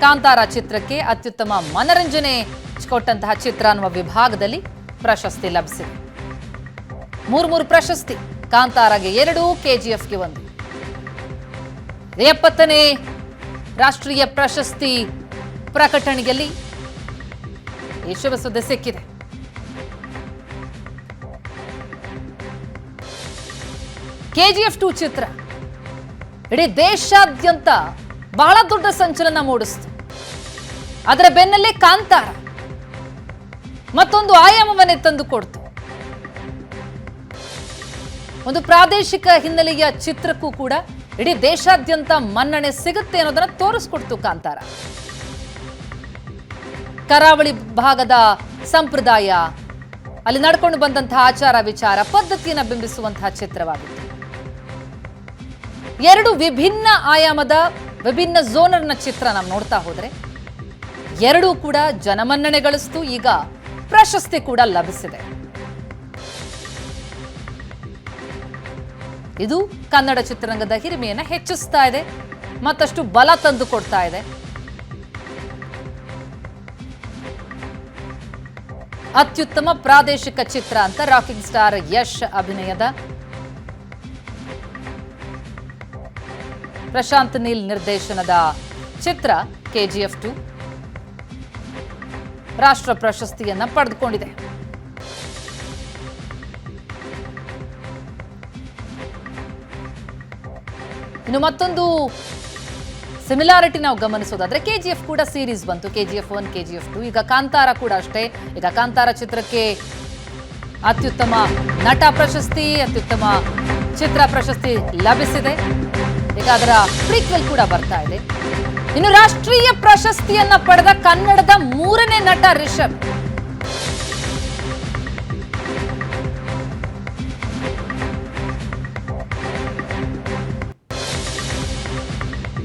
ಕಾಂತಾರ ಚಿತ್ರಕ್ಕೆ ಅತ್ಯುತ್ತಮ ಮನರಂಜನೆ ಕೊಟ್ಟಂತಹ ಚಿತ್ರ ಅನ್ನುವ ವಿಭಾಗದಲ್ಲಿ ಪ್ರಶಸ್ತಿ ಲಭಿಸಿದೆ. ಮೂರು ಮೂರು ಪ್ರಶಸ್ತಿ, ಕಾಂತಾರಗೆ ಎರಡು, ಕೆಜಿಎಫ್ಗೆ ಒಂದು. ಎಪ್ಪತ್ತನೇ ರಾಷ್ಟ್ರೀಯ ಪ್ರಶಸ್ತಿ ಪ್ರಕಟಣೆಯಲ್ಲಿ ಈ ಸುದ್ದಿ ಸಿಕ್ಕಿದೆ. ಕೆಜಿಎಫ್ ಟು ಚಿತ್ರ, ಇಡೀ ದೇಶಾದ್ಯಂತ ಬಹಳ ದೊಡ್ಡ ಸಂಚಲನ ಮೂಡಿಸ್ತು. ಅದರ ಬೆನ್ನಲ್ಲೇ ಕಾಂತಾರ ಮತ್ತೊಂದು ಆಯಾಮವನ್ನೇ ತಂದು ಕೊಡ್ತು. ಒಂದು ಪ್ರಾದೇಶಿಕ ಹಿನ್ನೆಲೆಯ ಚಿತ್ರಕ್ಕೂ ಕೂಡ ಇಡೀ ದೇಶಾದ್ಯಂತ ಮನ್ನಣೆ ಸಿಗುತ್ತೆ ಅನ್ನೋದನ್ನ ತೋರಿಸ್ಕೊಡ್ತು ಕಾಂತಾರ. ಕರಾವಳಿ ಭಾಗದ ಸಂಪ್ರದಾಯ, ಅಲ್ಲಿ ನಡ್ಕೊಂಡು ಬಂದಂತಹ ಆಚಾರ ವಿಚಾರ, ಪದ್ಧತಿಯನ್ನು ಬಿಂಬಿಸುವಂತಹ ಚಿತ್ರವಾಗಿತ್ತು ಎರಡು ವಿಭಿನ್ನ ಆಯಾಮದ ವಿಭಿನ್ನ ಝೋನರ್ನ ಚಿತ್ರ ನಾವು ನೋಡ್ತಾ ಹೋದರೆ ಎರಡೂ ಕೂಡ ಜನಮನ್ನಣೆ ಗಳಿಸ್ತು, ಈಗ ಪ್ರಶಸ್ತಿ ಕೂಡ ಲಭಿಸಿದೆ. ಇದು ಕನ್ನಡ ಚಿತ್ರರಂಗದ ಹಿರಿಮೆಯನ್ನು ಹೆಚ್ಚಿಸ್ತಾ ಇದೆ, ಮತ್ತಷ್ಟು ಬಲ ತಂದು ಕೊಡ್ತಾ ಇದೆ. ಅತ್ಯುತ್ತಮ ಪ್ರಾದೇಶಿಕ ಚಿತ್ರ ಅಂತ ರಾಕಿಂಗ್ ಸ್ಟಾರ್ ಯಶ್ ಅಭಿನಯದ ಪ್ರಶಾಂತ್ ನೀಲ್ ನಿರ್ದೇಶನದ ಚಿತ್ರ ಕೆಜಿಎಫ್ ಟು ರಾಷ್ಟ್ರ ಪ್ರಶಸ್ತಿಯನ್ನ ಪಡೆದುಕೊಂಡಿದೆ. ಇನ್ನು ಮತ್ತೊಂದು ಸಿಮಿಲಾರಿಟಿ ನಾವು ಗಮನಿಸೋದಾದ್ರೆ ಕೆ ಜಿ ಎಫ್ ಕೂಡ ಸೀರೀಸ್ ಬಂತು. K G F one K G F two, ಈಗ ಕಾಂತಾರ ಕೂಡ ಅಷ್ಟೇ. ಈಗ ಕಾಂತಾರ ಚಿತ್ರಕ್ಕೆ ಅತ್ಯುತ್ತಮ ನಟ ಪ್ರಶಸ್ತಿ, ಅತ್ಯುತ್ತಮ ಚಿತ್ರ ಪ್ರಶಸ್ತಿ ಲಭಿಸಿದೆ. ಈಗ ಅದರ ಪ್ರೀಕ್ವೆಲ್ ಕೂಡ ಬರ್ತಾ ಇದೆ. ಇನ್ನು ರಾಷ್ಟ್ರೀಯ ಪ್ರಶಸ್ತಿಯನ್ನ ಪಡೆದ ಕನ್ನಡದ ಮೂರನೇ ನಟ ರಿಷಬ್.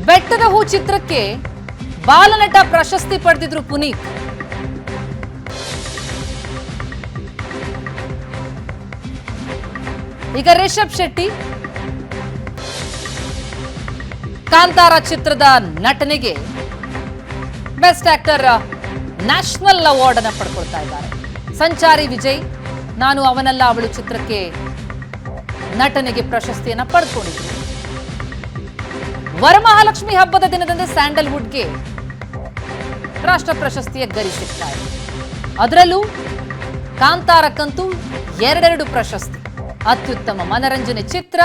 ಬೆಟ್ಟದ ಹೂ ಚಿತ್ರಕ್ಕೆ ಬಾಲನಟ ಪ್ರಶಸ್ತಿ ಪಡೆದಿದ್ರು ಪುನೀತ್. ಈಗ ರಿಷಬ್ ಶೆಟ್ಟಿ. ಕಾಂತಾರ ಚಿತ್ರದ ನಟನೆಗೆ ಬೆಸ್ಟ್ ಆಕ್ಟರ್ ನ್ಯಾಷನಲ್ ಅವಾರ್ಡ್ ಅನ್ನು ಪಡ್ಕೊಳ್ತಾ ಇದ್ದಾರೆ. ಸಂಚಾರಿ ವಿಜಯ್, ನಾನು ಅವನಲ್ಲ, ಅವಳು ಚಿತ್ರಕ್ಕೆ ನಟನೆಗೆ ಪ್ರಶಸ್ತಿಯನ್ನ ಪಡ್ಕೊಂಡಿದ್ದೆ ವರಮಹಾಲಕ್ಷ್ಮಿ ಹಬ್ಬದ ದಿನದಂದು ಸ್ಯಾಂಡಲ್ವುಡ್ಗೆ ರಾಷ್ಟ್ರ ಪ್ರಶಸ್ತಿಯ ಗರಿ ಸಿಗ್ತಾ ಇದೆ. ಅದರಲ್ಲೂ ಕಾಂತಾರಕ್ಕಂತೂ ಎರಡೆರಡು ಪ್ರಶಸ್ತಿ. ಅತ್ಯುತ್ತಮ ಮನರಂಜನೆ ಚಿತ್ರ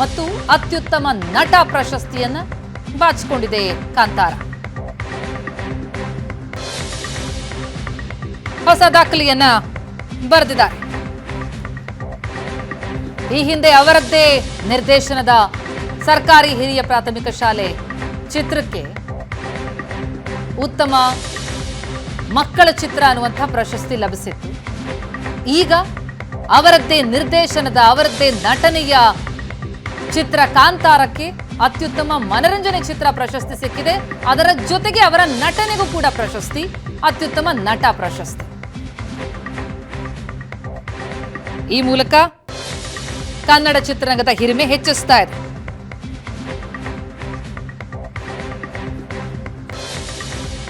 ಮತ್ತು ಅತ್ಯುತ್ತಮ ನಟ ಪ್ರಶಸ್ತಿಯನ್ನು ಬಾಚಿಕೊಂಡಿದೆ ಕಾಂತಾರ. ಹೊಸ ದಾಖಲೆಯನ್ನ ಬರೆದಿದ್ದಾರೆ. ಈ ಹಿಂದೆ ಅವರದ್ದೇ ನಿರ್ದೇಶನದ ಸರ್ಕಾರಿ ಹಿರಿಯ ಪ್ರಾಥಮಿಕ ಶಾಲೆ ಚಿತ್ರಕ್ಕೆ ಉತ್ತಮ ಮಕ್ಕಳ ಚಿತ್ರ ಅನ್ನುವಂಥ ಪ್ರಶಸ್ತಿ ಲಭಿಸಿತ್ತು. ಈಗ ಅವರದ್ದೇ ನಿರ್ದೇಶನದ, ಅವರದ್ದೇ ನಟನೆಯ ಚಿತ್ರ ಕಾಂತಾರಕ್ಕೆ ಅತ್ಯುತ್ತಮ ಮನರಂಜನೆ ಚಿತ್ರ ಪ್ರಶಸ್ತಿ ಸಿಕ್ಕಿದೆ. ಅದರ ಜೊತೆಗೆ ಅವರ ನಟನೆಗೂ ಕೂಡ ಪ್ರಶಸ್ತಿ, ಅತ್ಯುತ್ತಮ ನಟ ಪ್ರಶಸ್ತಿ. ಈ ಮೂಲಕ ಕನ್ನಡ ಚಿತ್ರರಂಗದ ಹಿರಿಮೆ ಹೆಚ್ಚಿಸ್ತಾ ಇದೆ.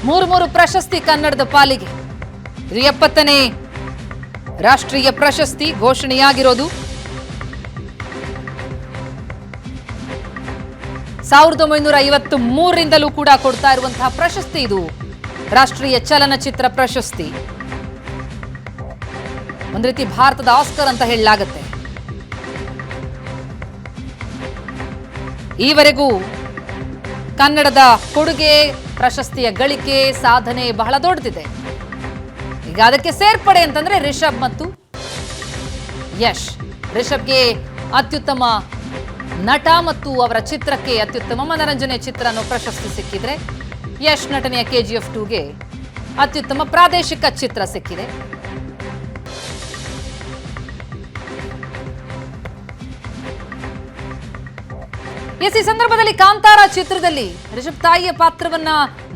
ಮೂರು ಮೂರು ಪ್ರಶಸ್ತಿ ಕನ್ನಡದ ಪಾಲಿಗೆ. ಇದು ಎಪ್ಪತ್ತನೇ ರಾಷ್ಟ್ರೀಯ ಪ್ರಶಸ್ತಿ ಘೋಷಣೆಯಾಗಿರೋದು. ಸಾವಿರದ ಒಂಬೈನೂರ ಐವತ್ತು ಮೂರರಿಂದಲೂ ಕೂಡ ಕೊಡ್ತಾ ಇರುವಂತಹ ಪ್ರಶಸ್ತಿ ಇದು. ರಾಷ್ಟ್ರೀಯ ಚಲನಚಿತ್ರ ಪ್ರಶಸ್ತಿ. ಒಂದು ರೀತಿ ಭಾರತದ ಆಸ್ಕರ್ ಅಂತ ಹೇಳಲಾಗುತ್ತೆ. ಈವರೆಗೂ ಕನ್ನಡದ ಕೊಡುಗೆ ಪ್ರಶಸ್ತಿಯ ಗಳಿಕೆ, ಸಾಧನೆ ಬಹಳ ದೊಡ್ಡದಿದೆ. ಈಗ ಅದಕ್ಕೆ ಸೇರ್ಪಡೆ ಅಂತಂದ್ರೆ ರಿಷಬ್ ಮತ್ತು ಯಶ್. ರಿಷಬ್ಗೆ ಅತ್ಯುತ್ತಮ ನಟ ಮತ್ತು ಅವರ ಚಿತ್ರಕ್ಕೆ ಅತ್ಯುತ್ತಮ ಮನರಂಜನೆ ಚಿತ್ರ ಅನ್ನೋ ಪ್ರಶಸ್ತಿ ಸಿಕ್ಕಿದ್ರೆ ಯಶ್ ನಟನೆಯ ಕೆ ಜಿ ಎಫ್ ಟೂಗೆ ಅತ್ಯುತ್ತಮ ಪ್ರಾದೇಶಿಕ ಚಿತ್ರ ಸಿಕ್ಕಿದೆ. ಎಸ್ ಈ ಸಂದರ್ಭದಲ್ಲಿ ಕಾಂತಾರ ಚಿತ್ರದಲ್ಲಿ ರಿಷಬ್ ತಾಯಿಯ ಪಾತ್ರವನ್ನ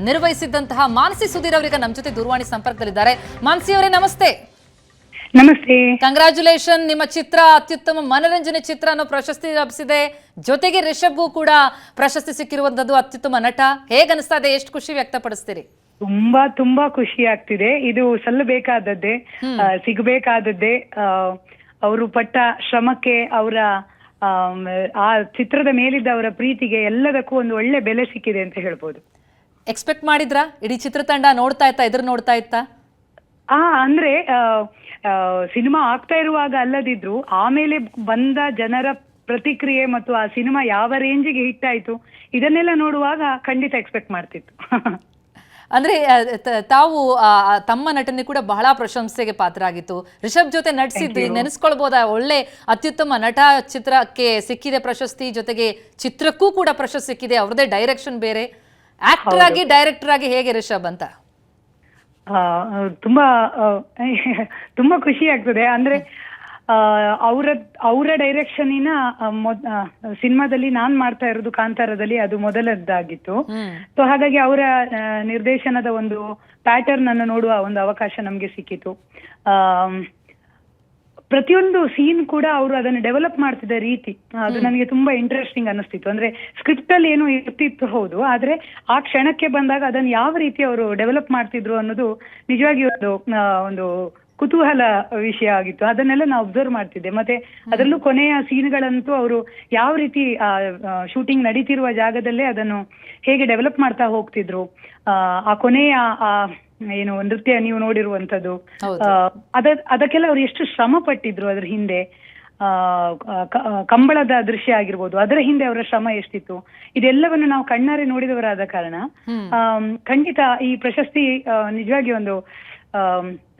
ನಿರ್ವಹಿಸಿದ್ದಂತಹ ಮಾನಸಿ ಸುಧೀರ್ ಅವರಿಗೆ ನಮ್ಮ ಜೊತೆ ದೂರವಾಣಿ ಸಂಪರ್ಕದಲ್ಲಿದ್ದಾರೆ. ಮಾನಸಿ ಅವರೇ ನಮಸ್ತೆ. ನಮಸ್ತೆ. ಕಂಗ್ರಾಚುಲೇಷನ್ ನಿಮ್ಮ ಚಿತ್ರ ಅತ್ಯುತ್ತಮ ಮನರಂಜನೆ ಚಿತ್ರ ಅನ್ನೋ ಪ್ರಶಸ್ತಿ ಲಭಿಸಿದೆ. ಜೊತೆಗೆ ರಿಷಬ್ಗೂ ಕೂಡ ಪ್ರಶಸ್ತಿ ಸಿಕ್ಕಿರುವಂತದ್ದು ಅತ್ಯುತ್ತಮ ನಟ. ಹೇಗ್ ಅನಿಸ್ತಾ ಇದೆ? ಎಷ್ಟು ಖುಷಿ ವ್ಯಕ್ತಪಡಿಸ್ತೀರಿ? ತುಂಬಾ ತುಂಬಾ ಖುಷಿ ಆಗ್ತಿದೆ. ಇದು ಸಲ್ಲಬೇಕಾದದ್ದೇ ಸಿಗಬೇಕಾದದ್ದೇ ಅವರು ಪಟ್ಟ ಶ್ರಮಕ್ಕೆ ಅವರ ಆ ಚಿತ್ರದ ಮೇಲಿದ್ದ ಅವರ ಪ್ರೀತಿಗೆ ಎಲ್ಲದಕ್ಕೂ ಒಂದು ಒಳ್ಳೆ ಬೆಲೆ ಸಿಕ್ಕಿದೆ ಅಂತ ಹೇಳ್ಬೋದು. ಎಕ್ಸ್ಪೆಕ್ಟ್ ಮಾಡಿದ್ರಾ? ಇಡೀ ಚಿತ್ರತಂಡ ನೋಡ್ತಾ ಇತ್ತಾ ಎದುರು ನೋಡ್ತಾ ಇತ್ತಾ? ಆ ಅಂದ್ರೆ ಸಿನಿಮಾ ಆಗ್ತಾ ಇರುವಾಗ ಅಲ್ಲದಿದ್ರು ಆಮೇಲೆ ಬಂದ ಜನರ ಪ್ರತಿಕ್ರಿಯೆ ಮತ್ತು ಆ ಸಿನಿಮಾ ಯಾವ ರೇಂಜಿಗೆ ಹಿಟ್ ಆಯ್ತು ಇದನ್ನೆಲ್ಲ ನೋಡುವಾಗ ಖಂಡಿತ ಎಕ್ಸ್ಪೆಕ್ಟ್ ಮಾಡ್ತಿತ್ತು. ಅಂದ್ರೆ ತಾವು ತಮ್ಮ ನಟನೆ ಕೂಡ ಬಹಳ ಪ್ರಶಂಸೆಗೆ ಪಾತ್ರ ಆಗಿತ್ತು ರಿಷಬ್ ಜೊತೆ ನಟಿಸಿದ್ದು ನೆನೆಸ್ಕೊಳ್ಬೋದಾ? ಒಳ್ಳೆ ಅತ್ಯುತ್ತಮ ನಟ ಚಿತ್ರಕ್ಕೆ ಸಿಕ್ಕಿದೆ ಪ್ರಶಸ್ತಿ ಜೊತೆಗೆ ಚಿತ್ರಕ್ಕೂ ಕೂಡ ಪ್ರಶಸ್ತಿ ಸಿಕ್ಕಿದೆ. ಅವ್ರದೇ ಡೈರೆಕ್ಷನ್ ಬೇರೆ. ಆಕ್ಟರ್ ಆಗಿ ಡೈರೆಕ್ಟರ್ ಆಗಿ ಹೇಗೆ ರಿಷಬ್ ಅಂತ? ಆ, ತುಂಬಾ ತುಂಬಾ ಖುಷಿ ಆಗ್ತದೆ. ಅಂದ್ರೆ ಅವರ ಅವರ ಡೈರೆಕ್ಷನಿನ ಸಿನಿಮಾದಲ್ಲಿ ನಾನ್ ಮಾಡ್ತಾ ಇರೋದು ಕಾಂತಾರದಲ್ಲಿ ಅದು ಮೊದಲದ್ದಾಗಿತ್ತು. ಸೊ ಹಾಗಾಗಿ ಅವರ ನಿರ್ದೇಶನದ ಒಂದು ಪ್ಯಾಟರ್ನ್ ಅನ್ನು ನೋಡುವ ಒಂದು ಅವಕಾಶ ನಮ್ಗೆ ಸಿಕ್ಕಿತು. ಆ ಪ್ರತಿಯೊಂದು ಸೀನ್ ಕೂಡ ಅವರು ಅದನ್ನು ಡೆವಲಪ್ ಮಾಡ್ತಿದ್ದ ರೀತಿ ಅದು ನನಗೆ ತುಂಬಾ ಇಂಟ್ರೆಸ್ಟಿಂಗ್ ಅನಿಸ್ತಿತ್ತು ಅಂದ್ರೆ ಸ್ಕ್ರಿಪ್ಟ್ ಅಲ್ಲಿ ಏನು ಇರ್ತಿತ್ತು ಹೌದು ಆದ್ರೆ ಆ ಕ್ಷಣಕ್ಕೆ ಬಂದಾಗ ಅದನ್ನು ಯಾವ ರೀತಿ ಅವರು ಡೆವಲಪ್ ಮಾಡ್ತಿದ್ರು ಅನ್ನೋದು ನಿಜವಾಗಿ ಒಂದು ಕುತೂಹಲ ವಿಷಯ ಆಗಿತ್ತು. ಅದನ್ನೆಲ್ಲ ನಾವು ಅಬ್ಸರ್ವ್ ಮಾಡ್ತಿದ್ದೆ. ಮತ್ತೆ ಅದರಲ್ಲೂ ಕೊನೆಯ ಸೀನ್ಗಳಂತೂ ಅವರು ಯಾವ ರೀತಿ ಶೂಟಿಂಗ್ ನಡೀತಿರುವ ಜಾಗದಲ್ಲೇ ಅದನ್ನು ಹೇಗೆ ಡೆವಲಪ್ ಮಾಡ್ತಾ ಹೋಗ್ತಿದ್ರು. ಆ, ಕೊನೆಯ ಆ ಏನು ನೃತ್ಯ ನೀವು ನೋಡಿರುವಂತದ್ದು ಅದ ಅದಕ್ಕೆಲ್ಲ ಅವ್ರು ಎಷ್ಟು ಶ್ರಮ ಪಟ್ಟಿದ್ರು ಅದ್ರ ಹಿಂದೆ. ಆ ಕಂಬಳದ ದೃಶ್ಯ ಆಗಿರ್ಬೋದು ಅದರ ಹಿಂದೆ ಅವರ ಶ್ರಮ ಎಷ್ಟಿತ್ತು. ಇದೆಲ್ಲವನ್ನು ನಾವು ಕಣ್ಣಾರೆ ನೋಡಿದವರಾದ ಕಾರಣ. ಖಂಡಿತ ಈ ಪ್ರಶಸ್ತಿ ನಿಜವಾಗಿ ಒಂದು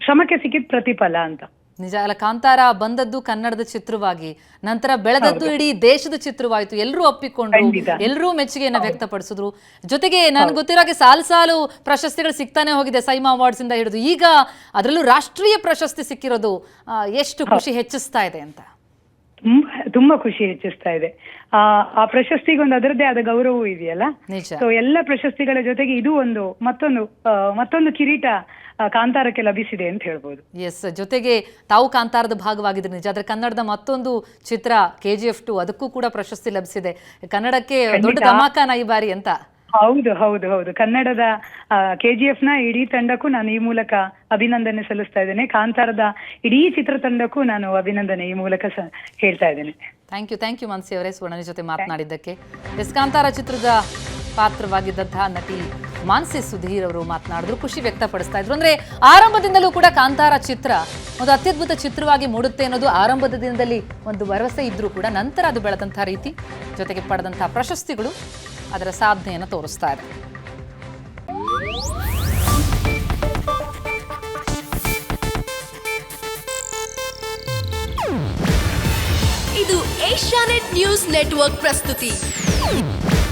ಶ್ರಮಕ್ಕೆ ಸಿಕ್ಕಿದ ಪ್ರತಿಫಲ ಅಂತ. ನಿಜ ಅಲ್ಲ ಕಾಂತಾರ ಬಂದದ್ದು ಕನ್ನಡದ ಚಿತ್ರವಾಗಿ ನಂತರ ಬೆಳೆದದ್ದು ಇಡೀ ದೇಶದ ಚಿತ್ರವಾಯಿತು. ಎಲ್ಲರೂ ಒಪ್ಪಿಕೊಂಡು. ಎಲ್ಲರೂ ಮೆಚ್ಚುಗೆಯನ್ನು ವ್ಯಕ್ತಪಡಿಸಿದ್ರು. ಜೊತೆಗೆ ನನ್ಗೆ ಗೊತ್ತಿರೋ ಹಾಗೆ ಸಾಲು ಸಾಲು ಪ್ರಶಸ್ತಿಗಳು ಸಿಗ್ತಾನೆ ಹೋಗಿದೆ ಸೈಮಾ ಅವಾರ್ಡ್ಸ್ ಇಂದ ಹಿಡಿದು. ಈಗ ಅದರಲ್ಲೂ ರಾಷ್ಟ್ರೀಯ ಪ್ರಶಸ್ತಿ ಸಿಕ್ಕಿರೋದು ಎಷ್ಟು ಖುಷಿ ಹೆಚ್ಚಿಸ್ತಾ ಇದೆ ಅಂತ? ತುಂಬಾ ತುಂಬಾ ಖುಷಿ ಹೆಚ್ಚಿಸ್ತಾ ಇದೆ. ಆ ಆ ಪ್ರಶಸ್ತಿಗೆ ಒಂದು ಅದರದ್ದೇ ಆದ ಗೌರವವೂ ಇದೆಯಲ್ಲ? ಸೊ ಎಲ್ಲ ಪ್ರಶಸ್ತಿಗಳ ಜೊತೆಗೆ ಇದು ಒಂದು ಮತ್ತೊಂದು ಮತ್ತೊಂದು ಕಿರೀಟ ಕಾಂತಾರಕ್ಕೆ ಲಭಿಸಿದೆ ಅಂತ ಹೇಳ್ಬೋದು. ಎಸ್ ಜೊತೆಗೆ ತಾವು ಕಾಂತಾರದ ಭಾಗವಾಗಿದ್ರೆ ನಿಜ. ಆದ್ರೆ ಕನ್ನಡದ ಮತ್ತೊಂದು ಚಿತ್ರ ಕೆ ಜಿ ಎಫ್ ಟು ಅದಕ್ಕೂ ಕೂಡ ಪ್ರಶಸ್ತಿ ಲಭಿಸಿದೆ. ಕನ್ನಡಕ್ಕೆ ದೊಡ್ಡ ಧಮಾಕಾನ ಈ ಬಾರಿ ಅಂತ. ಹೌದು ಹೌದು ಹೌದು. ಕನ್ನಡದ ಕೆಜಿಎಫ್ನ ಇಡೀ ತಂಡಕ್ಕೂ ನಾನು ಈ ಮೂಲಕ ಅಭಿನಂದನೆ ಸಲ್ಲಿಸ್ತಾ ಇದ್ದೇನೆ. ಕಾಂತಾರದ ಇಡೀ ಚಿತ್ರತಂಡಕ್ಕೂ ನಾನು ಅಭಿನಂದನೆ ಈ ಮೂಲಕ ಹೇಳ್ತಾ ಇದ್ದೇನೆ. Thank you thank you Mansi ಅವರೇ. ಸುವರ್ಣನ ಜೊತೆ ಮಾತನಾಡಿದ್ದಕ್ಕೆ. ಎಸ್ ಕಾಂತಾರ ಚಿತ್ರದ ಪಾತ್ರವಾಗಿದ್ದಂತಹ ನಟಿ ಮಾನ್ಸಿ ಸುಧೀರ್ ಅವರು ಮಾತನಾಡಿದ್ರು, ಖುಷಿ ವ್ಯಕ್ತಪಡಿಸ್ತಾ ಇದ್ರು. ಅಂದ್ರೆ ಆರಂಭದಿಂದಲೂ ಕೂಡ ಕಾಂತಾರ ಚಿತ್ರ ಒಂದು ಅತ್ಯದ್ಭುತ ಚಿತ್ರವಾಗಿ ಮೂಡುತ್ತೆ ಅನ್ನೋದು ಆರಂಭದ ದಿನದಲ್ಲಿ ಒಂದು ಭರವಸೆ ಇದ್ರೂ ಕೂಡ ನಂತರ ಅದು ಬೆಳೆದಂತಹ ರೀತಿ, ಜೊತೆಗೆ ಪಡೆದಂತಹ ಪ್ರಶಸ್ತಿಗಳು ಅದರ ಸಾಧನೆಯನ್ನು ತೋರಿಸ್ತಾ ಇದೆ. ಇದು ಏಷ್ಯಾನೆಟ್ ನ್ಯೂಸ್ ನೆಟ್ವರ್ಕ್ ಪ್ರಸ್ತುತಿ.